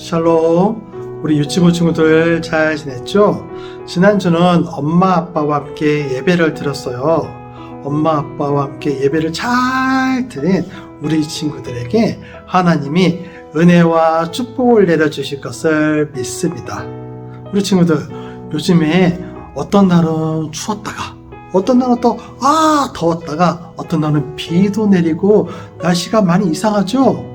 샬롬. 우리 유치부 친구들 잘 지냈죠? 지난주는 엄마 아빠와 함께 예배를 드렸어요. 엄마 아빠와 함께 예배를 잘 드린 우리 친구들에게 하나님이 은혜와 축복을 내려주실 것을 믿습니다. 우리 친구들, 요즘에 어떤 날은 추웠다가, 어떤 날은 또, 아, 더웠다가, 어떤 날은 비도 내리고, 날씨가 많이 이상하죠?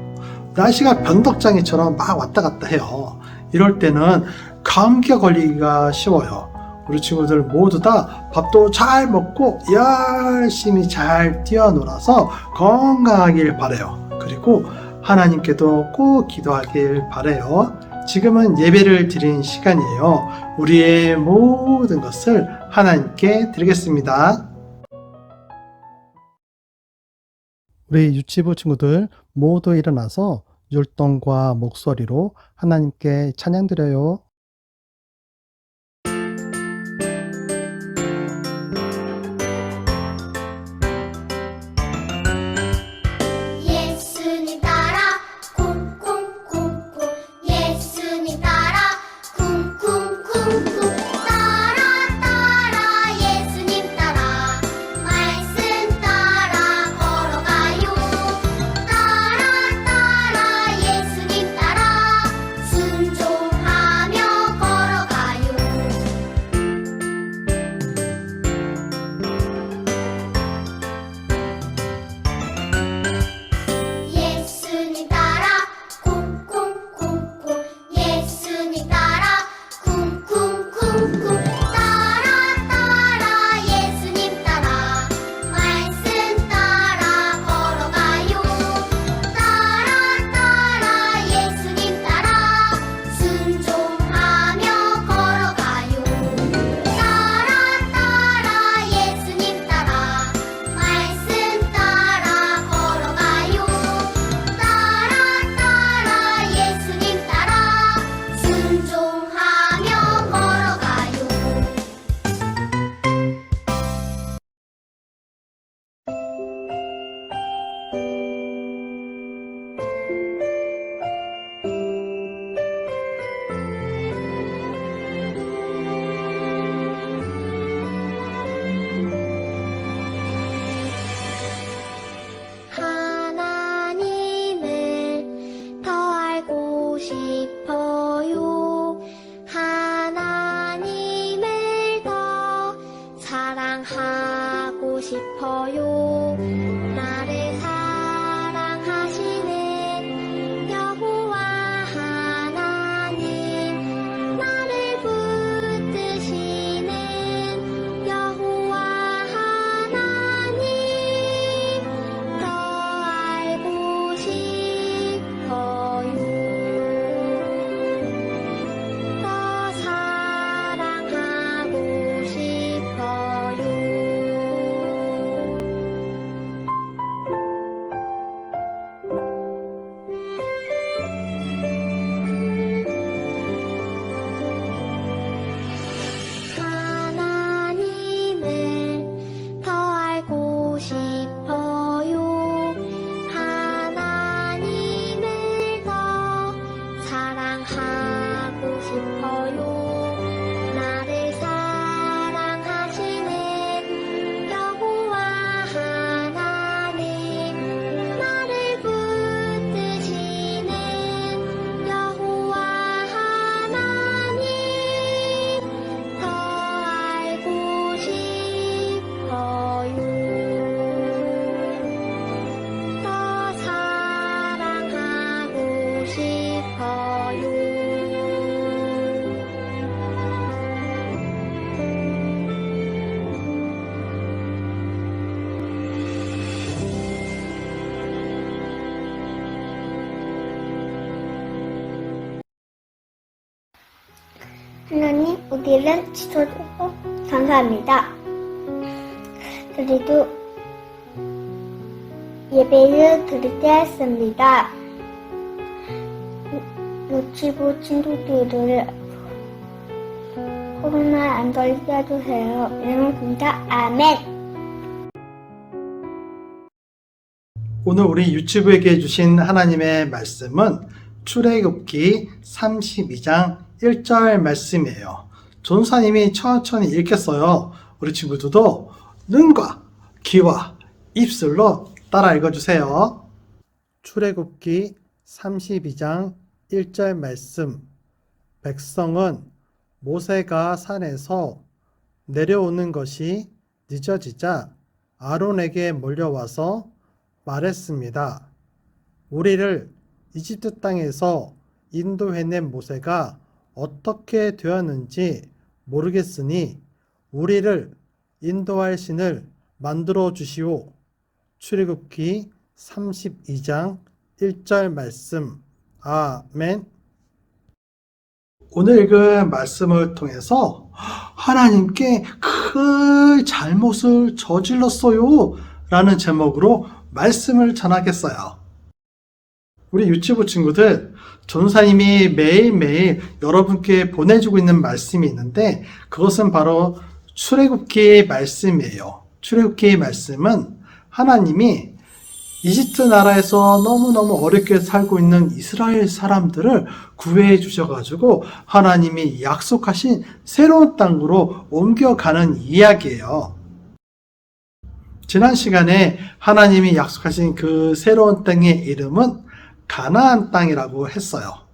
날씨가 변덕장애처럼 막 왔다 갔다 해요. 이럴 때는 감기가 걸리기가 쉬워요. 우리 친구들 모두 다 밥도 잘 먹고 열심히 잘 뛰어놀아서 건강하길 바래요. 그리고 하나님께도 꼭 기도하길 바래요. 지금은 예배를 드린 시간이에요. 우리의 모든 것을 하나님께 드리겠습니다. 우리 유치부 친구들 모두 일어나서 율동과 목소리로 하나님께 찬양드려요. 하나님, 우리를 지켜주셔서 감사합니다. 그래도 예배를 드릴 때 했습니다. 유치부 친구들을 코로나 안 걸리게 해주세요. 군다 아멘. 오늘 우리 유튜브에게 주신 하나님의 말씀은 출애굽기 32장 1절 말씀이에요. 전사님이 천천히 읽겠어요. 우리 친구들도 눈과 귀와 입술로 따라 읽어주세요. 출애굽기 32장 1절 말씀 백성은 모세가 산에서 내려오는 것이 늦어지자 아론에게 몰려와서 말했습니다. 우리를 이집트 땅에서 인도해낸 모세가 어떻게 되었는지 모르겠으니 우리를 인도할 신을 만들어 주시오. 출애굽기 32장 1절 말씀. 아멘. 오늘 읽은 말씀을 통해서 하나님께 큰 잘못을 저질렀어요. 라는 제목으로 말씀을 전하겠어요. 우리 유치부 친구들, 전사님이 매일매일 여러분께 보내주고 있는 말씀이 있는데 그것은 바로 출애굽기의 말씀이에요. 출애굽기의 말씀은 하나님이 이집트 나라에서 너무너무 어렵게 살고 있는 이스라엘 사람들을 구해해 주셔가지고 하나님이 약속하신 새로운 땅으로 옮겨가는 이야기예요. 지난 시간에 하나님이 약속하신 그 새로운 땅의 이름은 가나안 땅이라고 했어요.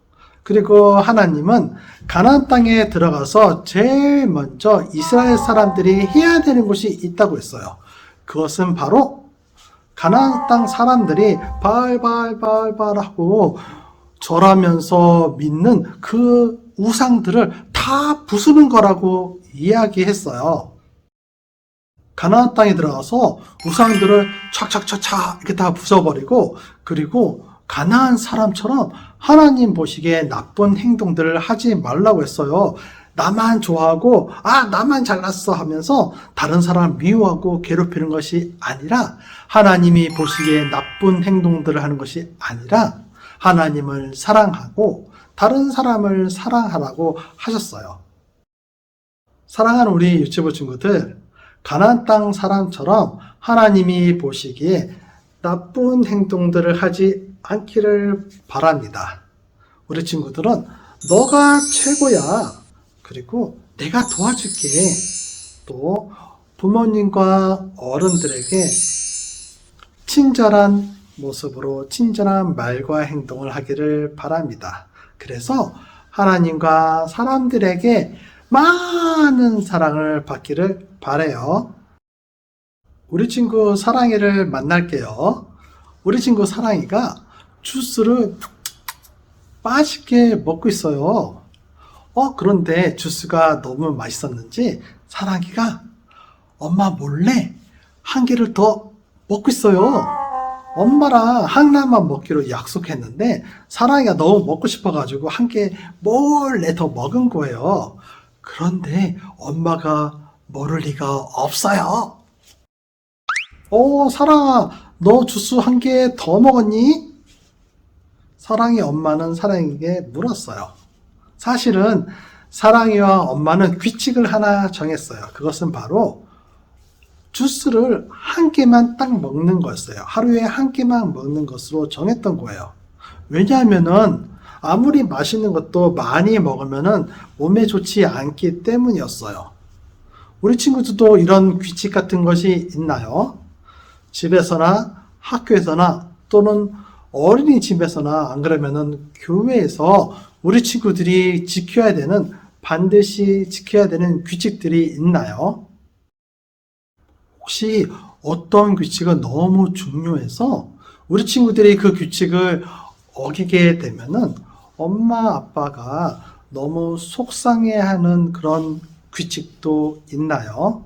그리고 하나님은 가나안 땅에 들어가서 제일 먼저 이스라엘 사람들이 해야 되는 것이 있다고 했어요. 그것은 바로 가나안 땅 사람들이 발발발발 하고 절하면서 믿는 그 우상들을 다 부수는 거라고 이야기했어요. 가나안 땅에 들어가서 우상들을 착착착착 이렇게 다 부숴버리고 그리고 가나안 사람처럼 하나님 보시기에 나쁜 행동들을 하지 말라고 했어요. 나만 좋아하고 아 나만 잘났어 하면서 다른 사람 미워하고 괴롭히는 것이 아니라 하나님이 보시기에 나쁜 행동들을 하는 것이 아니라 하나님을 사랑하고 다른 사람을 사랑하라고 하셨어요. 사랑하는 우리 유치부 친구들 가나안 땅 사람처럼 하나님이 보시기에 나쁜 행동들을 하지 않기를 바랍니다. 우리 친구들은 너가 최고야. 그리고 내가 도와줄게. 또 부모님과 어른들에게 친절한 모습으로 친절한 말과 행동을 하기를 바랍니다. 그래서 하나님과 사람들에게 많은 사랑을 받기를 바래요. 우리 친구 사랑이를 만날게요. 우리 친구 사랑이가 주스를 맛있게 먹고 있어요. 어, 그런데 주스가 너무 맛있었는지 사랑이가 엄마 몰래 한 개를 더 먹고 있어요. 엄마랑 하나만 먹기로 약속했는데 사랑이가 너무 먹고 싶어가지고 한 개 몰래 더 먹은 거예요. 그런데 엄마가 모를 리가 없어요. 어, 사랑아, 너 주스 한 개 더 먹었니? 사랑이 엄마는 사랑에게 물었어요. 사실은 사랑이와 엄마는 규칙을 하나 정했어요. 그것은 바로 주스를 한 개만 딱 먹는 거였어요. 하루에 한 개만 먹는 것으로 정했던 거예요. 왜냐하면은 아무리 맛있는 것도 많이 먹으면은 몸에 좋지 않기 때문이었어요. 우리 친구들도 이런 규칙 같은 것이 있나요? 집에서나 학교에서나 또는 어린이집에서나 안 그러면은 교회에서 우리 친구들이 지켜야 되는 반드시 지켜야 되는 규칙들이 있나요? 혹시 어떤 규칙은 너무 중요해서 우리 친구들이 그 규칙을 어기게 되면은 엄마 아빠가 너무 속상해하는 그런 규칙도 있나요?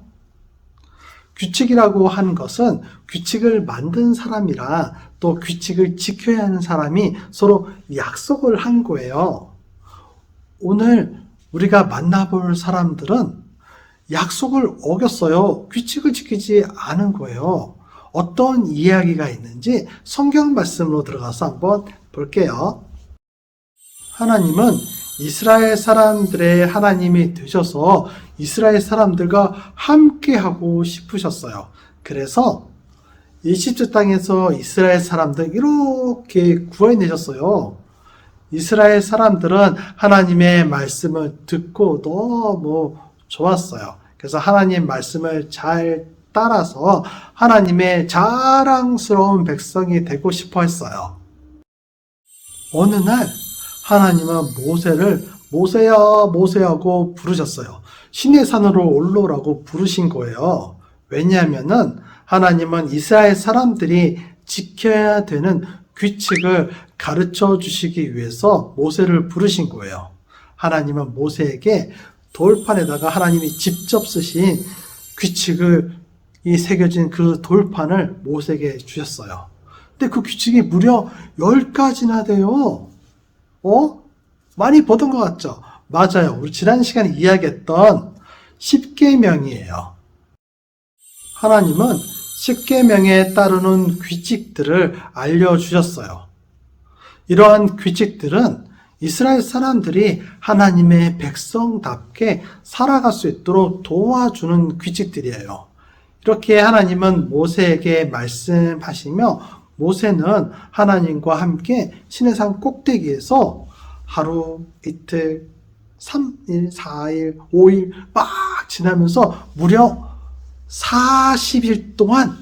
규칙이라고 하는 것은 규칙을 만든 사람이랑 또 규칙을 지켜야 하는 사람이 서로 약속을 한 거예요. 오늘 우리가 만나볼 사람들은 약속을 어겼어요. 규칙을 지키지 않은 거예요. 어떤 이야기가 있는지 성경 말씀으로 들어가서 한번 볼게요. 하나님은 이스라엘 사람들의 하나님이 되셔서 이스라엘 사람들과 함께 하고 싶으셨어요. 그래서 이집트 땅에서 이스라엘 사람들 이렇게 구해내셨어요. 이스라엘 사람들은 하나님의 말씀을 듣고 너무 좋았어요. 그래서 하나님 말씀을 잘 따라서 하나님의 자랑스러운 백성이 되고 싶어 했어요. 어느 날 하나님은 모세를 모세야 모세하고 부르셨어요. 신의 산으로 올라오라고 부르신 거예요. 왜냐하면은 하나님은 이스라엘 사람들이 지켜야 되는 규칙을 가르쳐 주시기 위해서 모세를 부르신 거예요. 하나님은 모세에게 돌판에다가 하나님이 직접 쓰신 규칙을 이 새겨진 그 돌판을 모세에게 주셨어요. 근데 그 규칙이 무려 10가지나 돼요. 어? 많이 보던 것 같죠? 맞아요. 우리 지난 시간에 이야기했던 10계명이에요. 하나님은 10계명에 따르는 규칙들을 알려주셨어요. 이러한 규칙들은 이스라엘 사람들이 하나님의 백성답게 살아갈 수 있도록 도와주는 규칙들이에요. 이렇게 하나님은 모세에게 말씀하시며 모세는 하나님과 함께 신해산 꼭대기에서 하루, 이틀, 3일, 4일, 5일 막 지나면서 무려 40일 동안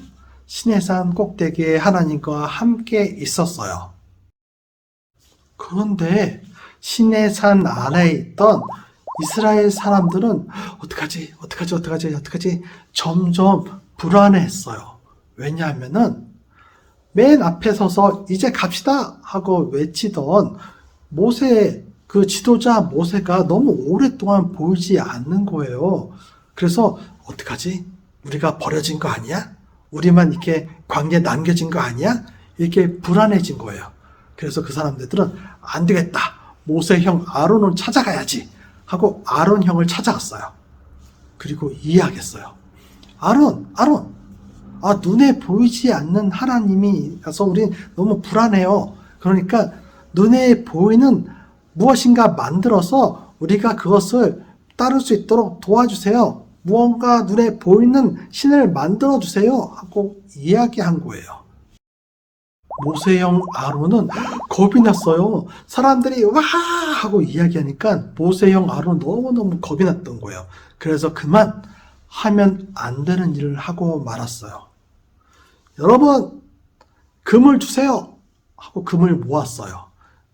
신해산 꼭대기에 하나님과 함께 있었어요. 그런데 신해산 아래에 있던 이스라엘 사람들은 어떡하지, 어떡하지, 어떡하지, 어떡하지 점점 불안해했어요. 왜냐하면은 맨 앞에 서서 이제 갑시다 하고 외치던 모세 그 지도자 모세가 너무 오랫동안 보이지 않는 거예요. 그래서 어떡하지? 우리가 버려진 거 아니야? 우리만 이렇게 광야에 남겨진 거 아니야? 이렇게 불안해진 거예요. 그래서 그 사람들은 안 되겠다. 모세 형 아론을 찾아가야지 하고 아론 형을 찾아갔어요. 그리고 이야기했어요. 아론, 아론. 아, 눈에 보이지 않는 하나님이라서 우린 너무 불안해요. 그러니까 눈에 보이는 무엇인가 만들어서 우리가 그것을 따를 수 있도록 도와주세요. 무언가 눈에 보이는 신을 만들어 주세요. 하고 이야기한 거예요. 모세형 아론은 겁이 났어요. 사람들이 와 하고 이야기하니까 모세형 아론 너무너무 겁이 났던 거예요. 그래서 그만 하면 안 되는 일을 하고 말았어요. 여러분, 금을 주세요. 하고 금을 모았어요.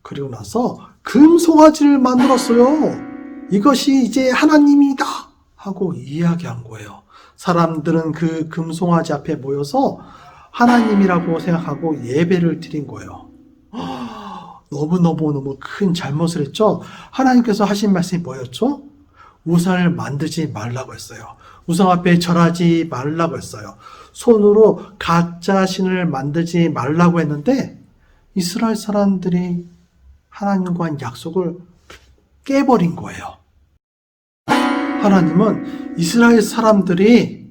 그리고 나서 금송아지를 만들었어요. 이것이 이제 하나님이다. 하고 이야기한 거예요. 사람들은 그 금송아지 앞에 모여서 하나님이라고 생각하고 예배를 드린 거예요. 너무너무너무 큰 잘못을 했죠? 하나님께서 하신 말씀이 뭐였죠? 우상을 만들지 말라고 했어요. 우상 앞에 절하지 말라고 했어요. 손으로 가짜 신을 만들지 말라고 했는데 이스라엘 사람들이 하나님과 한 약속을 깨버린 거예요. 하나님은 이스라엘 사람들이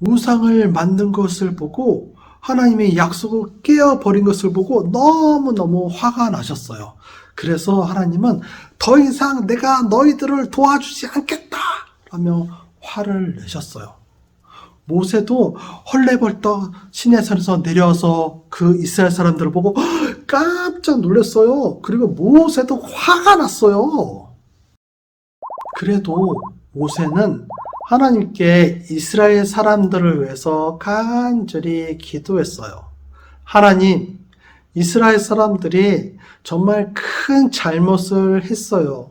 우상을 만든 것을 보고 하나님의 약속을 깨어버린 것을 보고 너무너무 화가 나셨어요. 그래서 하나님은 더 이상 내가 너희들을 도와주지 않겠다! 라며 화를 내셨어요. 모세도 헐레벌떡 시내산에서 내려와서 그 이스라엘 사람들을 보고 깜짝 놀랐어요. 그리고 모세도 화가 났어요. 그래도 모세는 하나님께 이스라엘 사람들을 위해서 간절히 기도했어요. 하나님, 이스라엘 사람들이 정말 큰 잘못을 했어요.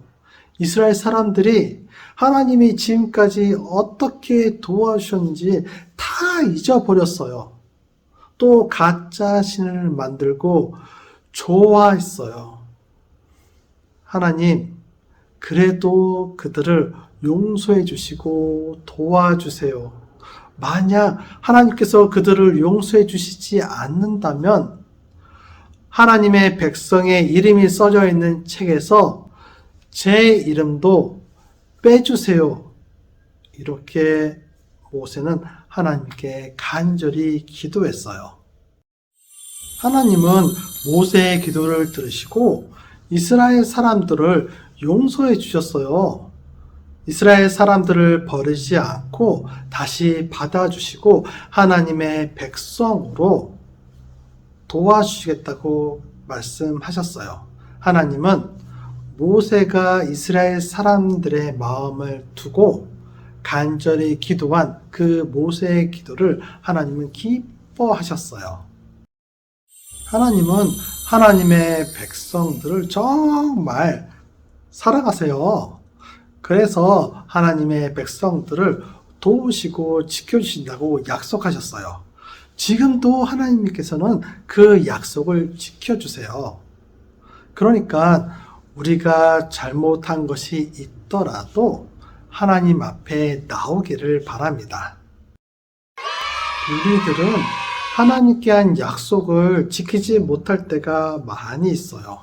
이스라엘 사람들이 하나님이 지금까지 어떻게 도와주셨는지 다 잊어버렸어요. 또 가짜 신을 만들고 좋아했어요. 하나님, 그래도 그들을 용서해 주시고 도와주세요. 만약 하나님께서 그들을 용서해 주시지 않는다면 하나님의 백성의 이름이 써져 있는 책에서 제 이름도 빼주세요. 이렇게 모세는 하나님께 간절히 기도했어요. 하나님은 모세의 기도를 들으시고 이스라엘 사람들을 용서해 주셨어요. 이스라엘 사람들을 버리지 않고 다시 받아주시고 하나님의 백성으로 도와주시겠다고 말씀하셨어요. 하나님은 모세가 이스라엘 사람들의 마음을 두고 간절히 기도한 그 모세의 기도를 하나님은 기뻐하셨어요. 하나님은 하나님의 백성들을 정말 사랑하세요. 그래서 하나님의 백성들을 도우시고 지켜주신다고 약속하셨어요. 지금도 하나님께서는 그 약속을 지켜주세요. 그러니까 우리가 잘못한 것이 있더라도 하나님 앞에 나오기를 바랍니다. 우리들은 하나님께 한 약속을 지키지 못할 때가 많이 있어요.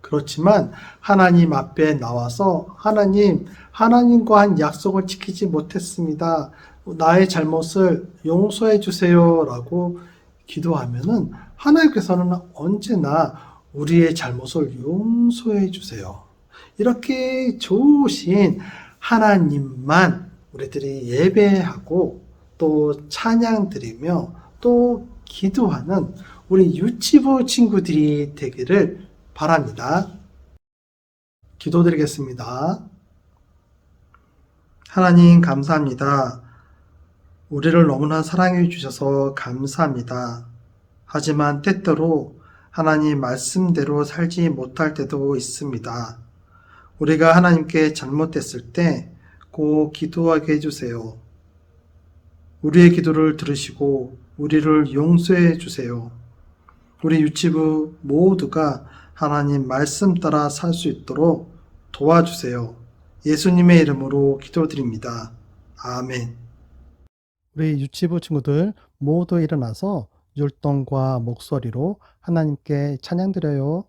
그렇지만 하나님 앞에 나와서 하나님, 하나님과 한 약속을 지키지 못했습니다. 나의 잘못을 용서해 주세요. 라고 기도하면은 하나님께서는 언제나 우리의 잘못을 용서해 주세요. 이렇게 좋으신 하나님만 우리들이 예배하고 또 찬양 드리며 또 기도하는 우리 유치부 친구들이 되기를 바랍니다. 기도드리겠습니다. 하나님 감사합니다. 우리를 너무나 사랑해 주셔서 감사합니다. 하지만 때때로 하나님 말씀대로 살지 못할 때도 있습니다. 우리가 하나님께 잘못했을 때꼭 기도하게 해주세요. 우리의 기도를 들으시고 우리를 용서해 주세요. 우리 유치부 모두가 하나님 말씀 따라 살 수 있도록 도와주세요. 예수님의 이름으로 기도드립니다. 아멘. 우리 유치부 친구들 모두 일어나서 율동과 목소리로 하나님께 찬양드려요.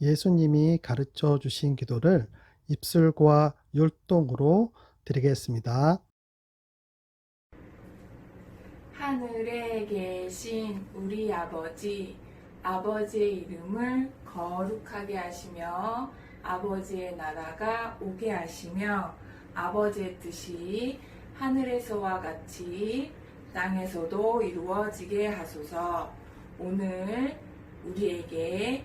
예수님이 가르쳐 주신 기도를 입술과 율동으로 드리겠습니다. 하늘에 계신 우리 아버지, 아버지의 이름을 거룩하게 하시며 아버지의 나라가 오게 하시며 아버지의 뜻이 하늘에서와 같이 땅에서도 이루어지게 하소서 오늘 우리에게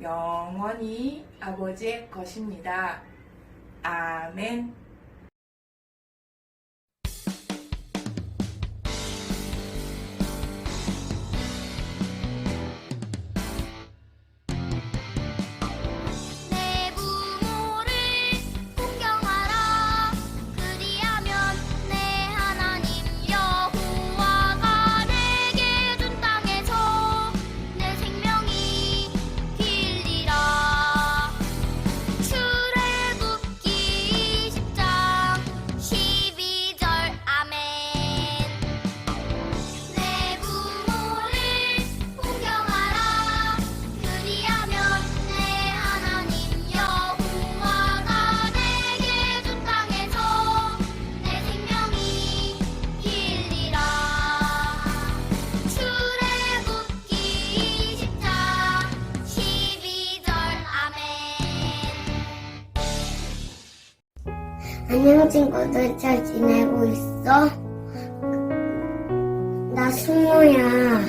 영원히 아버지의 것입니다. 아멘. 안녕 친구들 잘 지내고 있어? 나 승우야.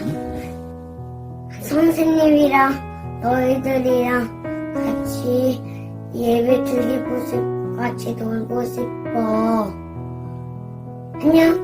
선생님이랑 너희들이랑 같이 예배 드리고 싶고 같이 놀고 싶어. 안녕.